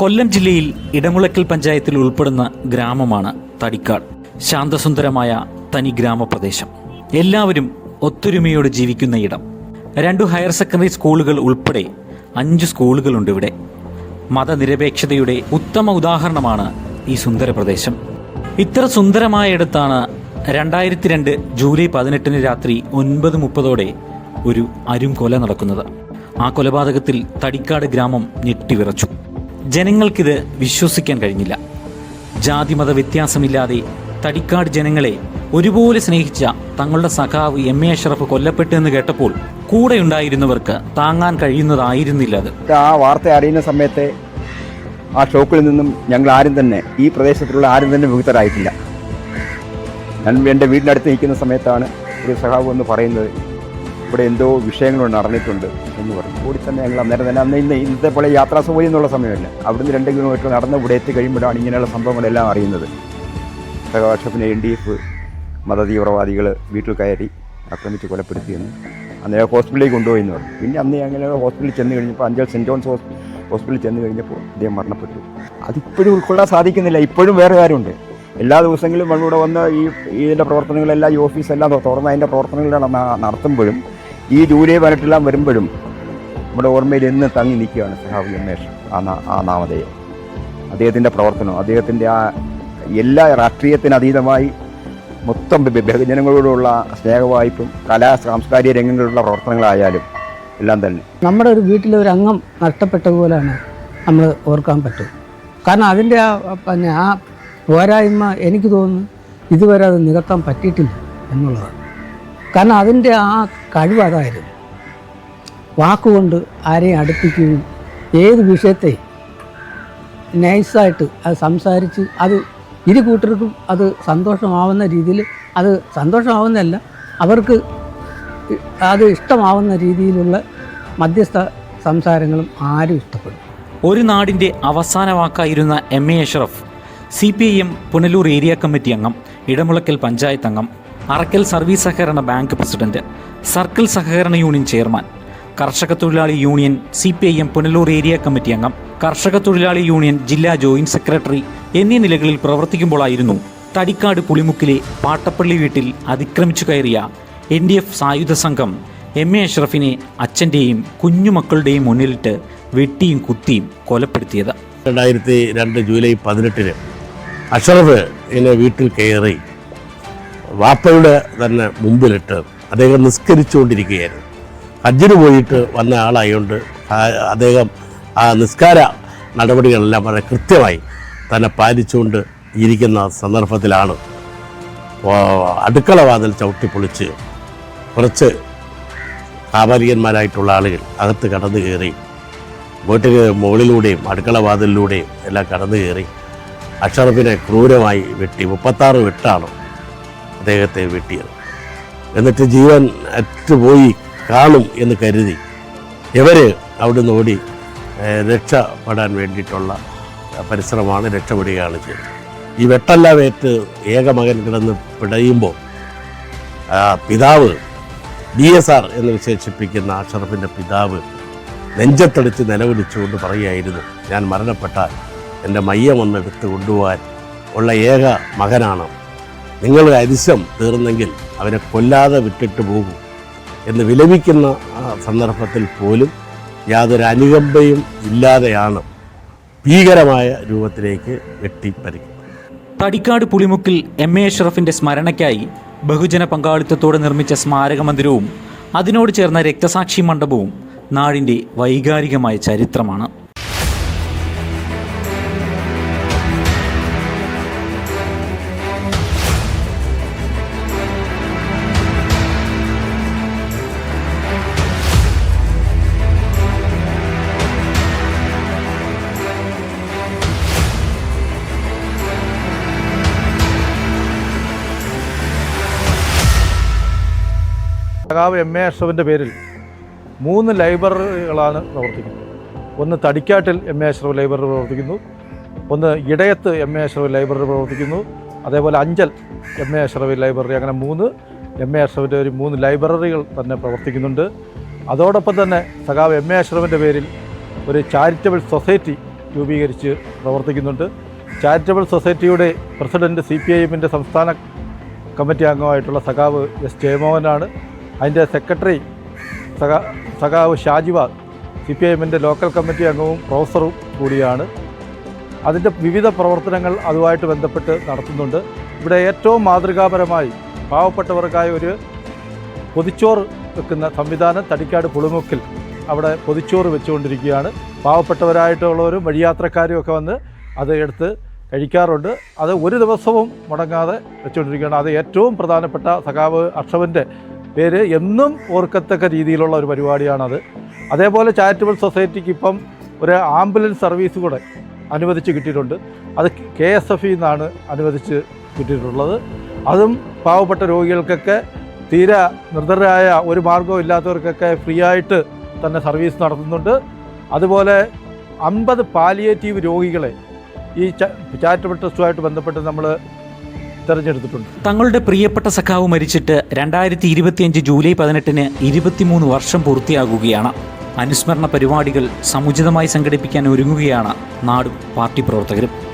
കൊല്ലം ജില്ലയിൽ ഇടമുളക്കൽ പഞ്ചായത്തിൽ ഉൾപ്പെടുന്ന ഗ്രാമമാണ് തടിക്കാട്. ശാന്തസുന്ദരമായ തനി ഗ്രാമപ്രദേശം. എല്ലാവരും ഒത്തൊരുമയോട് ജീവിക്കുന്ന ഇടം. രണ്ടു ഹയർ സെക്കൻഡറി സ്കൂളുകൾ ഉൾപ്പെടെ അഞ്ച് സ്കൂളുകളുണ്ട് ഇവിടെ. മതനിരപേക്ഷതയുടെ ഉത്തമ ഉദാഹരണമാണ് ഈ സുന്ദര പ്രദേശം ഇത്ര സുന്ദരമായ ഇടത്താണ് രണ്ടായിരത്തി രണ്ട് ജൂലൈ പതിനെട്ടിന് രാത്രി ഒൻപത് മുപ്പതോടെ ഒരു അരും കൊല നടക്കുന്നത്. ആ കൊലപാതകത്തിൽ തടിക്കാട് ഗ്രാമം ഞെട്ടിവിറച്ചു. ജനങ്ങൾക്കിത് വിശ്വസിക്കാൻ കഴിഞ്ഞില്ല. ജാതിമത വ്യത്യാസമില്ലാതെ തടിക്കാട് ജനങ്ങളെ ഒരുപോലെ സ്നേഹിച്ച തങ്ങളുടെ സഖാവ് എം എ അഷറഫ് കൊല്ലപ്പെട്ടു എന്ന് കേട്ടപ്പോൾ കൂടെ ഉണ്ടായിരുന്നവർക്ക് താങ്ങാൻ കഴിയുന്നതായിരുന്നില്ല അത്. ആ വാർത്ത അറിയുന്ന സമയത്തെ ആ ഷോക്കിൽ നിന്നും ഞങ്ങൾ ആരും തന്നെ ഈ പ്രദേശത്തുള്ള ആരും തന്നെ വിമുക്തരായിട്ടില്ല. ഞാൻ എന്റെ വീടിനടുത്ത് നിൽക്കുന്ന സമയത്താണ് ഒരു സഖാവ് എന്ന് പറയുന്നത് ഇവിടെ എന്തോ വിഷയങ്ങൾ നടന്നിട്ടുണ്ട് എന്ന് പറഞ്ഞു. കൂടി തന്നെ ഞങ്ങൾ അന്നേരം തന്നെ അന്ന് ഇന്ന് ഇന്നത്തെ പോലെ യാത്രാ സൗകര്യം എന്നുള്ള സമയമല്ല. അവിടുന്ന് രണ്ട് കിലോമീറ്റർ നടന്ന് ഇവിടെ എത്തി കഴിയുമ്പോഴാണ് ഇങ്ങനെയുള്ള സംഭവങ്ങളെല്ലാം അറിയുന്നത്. സഹവാഷപ്പിനെ എൻ ഡി എഫ് മതതീവ്രവാദികൾ വീട്ടിൽ കയറി ആക്രമിച്ച് കൊലപ്പെടുത്തിയെന്ന് അന്നേരം ഹോസ്പിറ്റലിലേക്ക് കൊണ്ടുപോയി എന്ന് പറഞ്ഞു. പിന്നെ അന്ന് അങ്ങനെ ഹോസ്പിറ്റലിൽ ചെന്ന് കഴിഞ്ഞപ്പോൾ അഞ്ചൽ സെന്റ് ജോൺസ് ഹോസ് ഹോസ്പിറ്റലിൽ ചെന്ന് കഴിഞ്ഞപ്പോൾ അദ്ദേഹം മരണപ്പെട്ടു. അതിപ്പോഴും ഉൾക്കൊള്ളാൻ സാധിക്കുന്നില്ല. ഇപ്പോഴും വേറെ കാര്യമുണ്ട്. എല്ലാ ദിവസങ്ങളിലും നമ്മളിവിടെ വന്ന് ഈ ഇതിന്റെ പ്രവർത്തനങ്ങളെല്ലാം ഈ ഓഫീസെല്ലാം തുറന്ന് അതിന്റെ പ്രവർത്തനങ്ങളെല്ലാം നടത്തുമ്പോഴും ഈ ജൂലൈ പതിനെട്ടെല്ലാം വരുമ്പോഴും നമ്മുടെ ഓർമ്മയിൽ എന്ന് തങ്ങി നിൽക്കുകയാണ് സഹാബി ഉമേഷ് ആ ആ നാമധേയം. അദ്ദേഹത്തിന്റെ പ്രവർത്തനം അദ്ദേഹത്തിന്റെ ആ എല്ലാ രാഷ്ട്രീയത്തിന് അതീതമായി മൊത്തം ബഹുജനങ്ങളോടുള്ള സ്നേഹവായ്പും കലാ സാംസ്കാരിക രംഗങ്ങളിലുള്ള പ്രവർത്തനങ്ങളായാലും എല്ലാം തന്നെ. നമ്മുടെ ഒരു വീട്ടിലെ ഒരു അംഗം നഷ്ടപ്പെട്ട പോലെയാണ് നമ്മൾ ഓർക്കാൻ പറ്റും. കാരണം അതിന്റെ ആ പിന്നെ ആ പോരായ്മ എനിക്ക് തോന്നുന്നു ഇതുവരെ അത് നികത്താൻ പറ്റിയിട്ടില്ല എന്നുള്ളതാണ്. കാരണം അതിന്റെ ആ കഴിവ് അതായിരുന്നു. വാക്കുകൊണ്ട് ആരെയും അടുപ്പിക്കുകയും ഏത് വിഷയത്തെ നൈസായിട്ട് അത് സംസാരിച്ച് അത് ഇരു കൂട്ടർക്കും അത് സന്തോഷമാവുന്ന രീതിയിൽ അത് സന്തോഷമാവുന്നതല്ല അവർക്ക് അത് ഇഷ്ടമാവുന്ന രീതിയിലുള്ള മധ്യസ്ഥ സംസാരങ്ങളും ആരും ഇഷ്ടപ്പെടും. ഒരു നാടിന്റെ അവസാന വാക്കായിരുന്ന M A Ashraf C P I M Punalur area committee അംഗം ഇടമുളക്കൽ പഞ്ചായത്ത് അംഗം. അറക്കൽ സർവീസ് സഹകരണ ബാങ്ക് പ്രസിഡന്റ് സർക്കിൾ സഹകരണ യൂണിയൻ ചെയർമാൻ കർഷക തൊഴിലാളി union C P I M Punalur area committee അംഗം കർഷക തൊഴിലാളി യൂണിയൻ ജില്ലാ ജോയിന്റ് സെക്രട്ടറി എന്നീ നിലകളിൽ പ്രവർത്തിക്കുമ്പോഴായിരുന്നു തടിക്കാട് പുളിമുക്കിലെ പാട്ടപ്പള്ളി വീട്ടിൽ അതിക്രമിച്ചു കയറിയ എൻ ഡി എഫ് സായുധ സംഘം എം എ അഷ്റഫിനെ അച്ഛന്റെയും കുഞ്ഞുമക്കളുടെയും മുന്നിലിട്ട് വെട്ടിയും കുത്തിയും കൊലപ്പെടുത്തിയത്. രണ്ടായിരത്തി രണ്ട് ജൂലൈ പതിനെട്ടിന് അഷറഫ് എന്നെ വീട്ടിൽ കയറി. വാപ്പയുടെ തന്നെ മുമ്പിലിട്ട് അദ്ദേഹം നിസ്കരിച്ചുകൊണ്ടിരിക്കുകയായിരുന്നു. ഹജ്ജിന് പോയിട്ട് വന്ന ആളായതുകൊണ്ട് അദ്ദേഹം ആ നിസ്കാര നടപടികളെല്ലാം വളരെ കൃത്യമായി തന്നെ പാലിച്ചുകൊണ്ട് ഇരിക്കുന്ന സന്ദർഭത്തിലാണ് അടുക്കള വാതിൽ ചവിട്ടിപ്പൊളിച്ച് കുറച്ച് കാപാലികന്മാരായിട്ടുള്ള ആളുകൾ അകത്ത് കടന്നു കയറി വീട്ടിൽ മുകളിലൂടെയും അടുക്കള വാതിലിലൂടെയും എല്ലാം കടന്നു കയറി അഷറഫിനെ ക്രൂരമായി വെട്ടി. മുപ്പത്താറ് വെട്ടാണ് അദ്ദേഹത്തെ വെട്ടിയത്. എന്നിട്ട് ജീവൻ അറ്റുപോയി കാണും എന്ന് കരുതി. ഇവർ അവിടുന്ന് ഓടി രക്ഷപ്പെടാൻ വേണ്ടിയിട്ടുള്ള പരിശ്രമമാണ് രക്ഷപ്പെടുകയാണ് ചെയ്തത്. ഈ വെട്ടെല്ലാം ഏറ്റ് ഏക മകൻ കിടന്ന് പിടയുമ്പോൾ പിതാവ് ഡി എസ് ആർ എന്ന് വിശേഷിപ്പിക്കുന്ന അഷറഫിന്റെ പിതാവ് നെഞ്ചത്തടിച്ച് നിലവിളിച്ചുകൊണ്ട് പറയുകയായിരുന്നു ഞാൻ മരണപ്പെട്ടാൽ എന്റെ മയ്യം ഒന്ന് എടുത്ത് കൊണ്ടുപോകാൻ ഉള്ള ഏക മകനാണ് നിങ്ങൾ അരിശം തീർന്നെങ്കിൽ അവനെ കൊല്ലാതെ വിട്ടിട്ട് പോകും എന്ന് വിലപിക്കുന്ന സന്ദർഭത്തിൽ പോലും യാതൊരു അനുകമ്പയും ഇല്ലാതെയാണ് ഭീകരമായ രൂപത്തിലേക്ക് വെട്ടിപ്പരിക്കുന്നത് തടിക്കാട് പുളിമുക്കിൽ എം എ അഷ്റഫിന്റെ സ്മരണയ്ക്കായി ബഹുജന പങ്കാളിത്തത്തോടെ നിർമ്മിച്ച സ്മാരക മന്ദിരവും അതിനോട് ചേർന്ന രക്തസാക്ഷി മണ്ഡപവും നാടിന്റെ വൈകാരികമായ ചരിത്രമാണ്. സഖാവ് എം എ അഷ്റഫിന്റെ പേരിൽ മൂന്ന് ലൈബ്രറികളാണ് പ്രവർത്തിക്കുന്നത്. ഒന്ന് തടിക്കാട്ടിൽ എം എ അഷ്റഫ് ലൈബ്രറി പ്രവർത്തിക്കുന്നു. ഒന്ന് ഇടയത്ത് എം എ അഷ്റഫ് ലൈബ്രറി പ്രവർത്തിക്കുന്നു. അതേപോലെ Anchal M A Ashraf library അങ്ങനെ മൂന്ന് എം എ അഷ്റഫിന്റെ ഒരു മൂന്ന് ലൈബ്രറികൾ തന്നെ പ്രവർത്തിക്കുന്നുണ്ട്. അതോടൊപ്പം തന്നെ സഖാവ് എം എ അഷ്റഫിന്റെ പേരിൽ ഒരു ചാരിറ്റബിൾ സൊസൈറ്റി രൂപീകരിച്ച് പ്രവർത്തിക്കുന്നുണ്ട്. ചാരിറ്റബിൾ സൊസൈറ്റിയുടെ പ്രസിഡന്റ് സി പി ഐ എമ്മിന്റെ സംസ്ഥാന കമ്മിറ്റി അംഗമായിട്ടുള്ള സഖാവ് എസ് ജയമോഹനാണ്. അതിന്റെ സെക്രട്ടറി സഖാ സഖാവ് ഷാജിവാദ് സി പി ഐ എമ്മിന്റെ ലോക്കൽ കമ്മിറ്റി അംഗവും പ്രൊഫസറും കൂടിയാണ്. അതിന്റെ വിവിധ പ്രവർത്തനങ്ങൾ അതുമായിട്ട് ബന്ധപ്പെട്ട് നടത്തുന്നുണ്ട്. ഇവിടെ ഏറ്റവും മാതൃകാപരമായി പാവപ്പെട്ടവർക്കായി ഒരു പൊതിച്ചോറ് വെക്കുന്ന സംവിധാനം തടിക്കാട് പുളിമുക്കിൽ അവിടെ പൊതിച്ചോറ് വെച്ചുകൊണ്ടിരിക്കുകയാണ്. പാവപ്പെട്ടവരായിട്ടുള്ളവരും വഴിയാത്രക്കാരും ഒക്കെ വന്ന് അത് എടുത്ത് കഴിക്കാറുണ്ട്. അത് ഒരു ദിവസവും മുടങ്ങാതെ വെച്ചുകൊണ്ടിരിക്കുകയാണ്. അത് ഏറ്റവും പ്രധാനപ്പെട്ട സഖാവ് അർഷവന്റെ പേര് എന്നും ഓർക്കത്തക്ക രീതിയിലുള്ള ഒരു പരിപാടിയാണത്. അതേപോലെ ചാരിറ്റബിൾ സൊസൈറ്റിക്ക് ഇപ്പം ഒരു ആംബുലൻസ് സർവീസ് കൂടെ അനുവദിച്ച് കിട്ടിയിട്ടുണ്ട്. അത് കെ എസ് എഫ് നിന്നാണ് അനുവദിച്ച് കിട്ടിയിട്ടുള്ളത്. അതും പാവപ്പെട്ട രോഗികൾക്കൊക്കെ തീരെ നിർദ്ധരായ ഒരു മാർഗവും ഇല്ലാത്തവർക്കൊക്കെ ഫ്രീ ആയിട്ട് തന്നെ സർവീസ് നടത്തുന്നുണ്ട്. അതുപോലെ അമ്പത് പാലിയേറ്റീവ് രോഗികളെ ഈ ചാരിറ്റബിൾ ട്രസ്റ്റുമായിട്ട് ബന്ധപ്പെട്ട് നമ്മൾ തിരഞ്ഞെടുത്തിട്ടുണ്ട്. തങ്ങളുടെ പ്രിയപ്പെട്ട സഖാവ് മരിച്ചിട്ട് രണ്ടായിരത്തി ഇരുപത്തിയഞ്ച് ജൂലൈ പതിനെട്ടിന് ഇരുപത്തിമൂന്ന് വർഷം പൂർത്തിയാകുകയാണ്. അനുസ്മരണ പരിപാടികൾ സമുചിതമായി സംഘടിപ്പിക്കാൻ ഒരുങ്ങുകയാണ് നാടും പാർട്ടി പ്രവർത്തകരും.